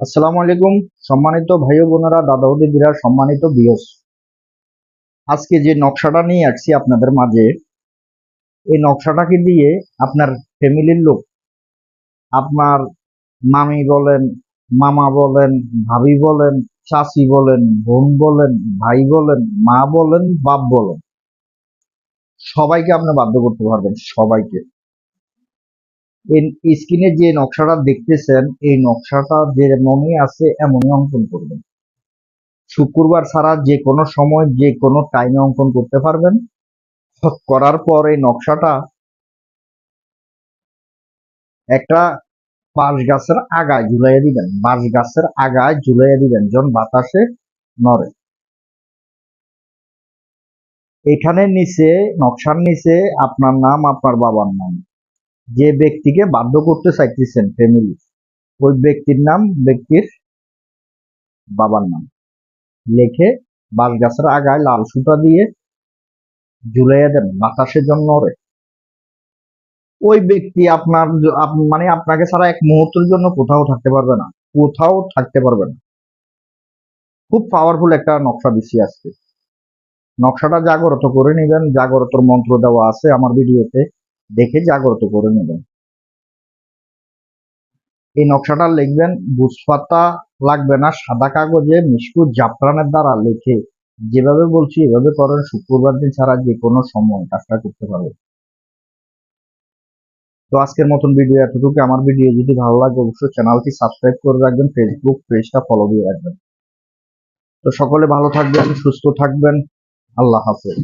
আসসালামু আলাইকুম। সম্মানিত ভাই বোনেরা দাদা দিদিরা সম্মানিত বিয়স। আজকে যে নকশাটা নিয়ে আসছি আপনাদের মাঝে, এই নকশাটাকে দিয়ে আপনার ফ্যামিলির লোক, আপনার মামি বলেন, মামা বলেন, ভাবি বলেন, চাচি বলেন, বোন বলেন, ভাই বলেন, মা বলেন, বাপ বলেন, সবাইকে আপনি বাধ্য করতে পারবেন, সবাইকে। স্ক্রিনে যে নকশাটা দেখতেছেন, এই নকশাটা যেমনই আছে এমনই অঙ্কন করবেন। শুক্রবার ছাড়া যে কোনো সময়, যে কোনো টাইমে অঙ্কন করতে পারবেন। করার পর এই নকশাটা একটা বাঁশ গাছের আগায় ঝুলাইয়া দিবেন। বাঁশ গাছের আগায় ঝুলাইয়া দিবেন, যখন বাতাসে নড়ে। এখানে নিচে, নকশার নিচে আপনার নাম, আপনার বাবার নাম। যে ব্যক্তিকে বাধ্য করতে চাইতেছেন ফ্যামিলি ওই ব্যক্তির নাম, ব্যক্তির বাবার নাম। লেখে বাঁশ গাছের আগায় লাল সুতা দিয়ে ঝুলাইয়া দেন, বাতাসের জন্য রে ওই ব্যক্তি আপনার আপ- মানে আপনাকে ছাড়া এক মুহূর্তের জন্য কোথাও থাকতে পারবে না, কোথাও থাকতে পারবে না। খুব পাওয়ারফুল একটা নকশা দিচ্ছি আজকে। নকশাটা জাগ্রত করে নেবেন, জাগ্রতর মন্ত্র দেওয়া আছে আমার ভিডিওতে দেখে জাগ্রত করে নেবেন। এই নকশাটা লিখবেন, বুঝপাতা লাগবে না, সাদা কাগজে মিশকু জাফরানের দ্বারা লিখে যেভাবে বলছি এভাবে করেন, শুক্রবার দিন ছাড়া যে কোনো সময় কাজটা করতে পারবে তো আজকের মতন ভিডিও এতটুকু। আমার ভিডিও যদি ভালো লাগে অবশ্যই চ্যানেলটি সাবস্ক্রাইব করে রাখবেন ফেসবুক পেজটা ফলো দিয়ে রাখবেন। তো সকলে ভালো থাকবেন, সুস্থ থাকবেন। আল্লাহ হাফেজ।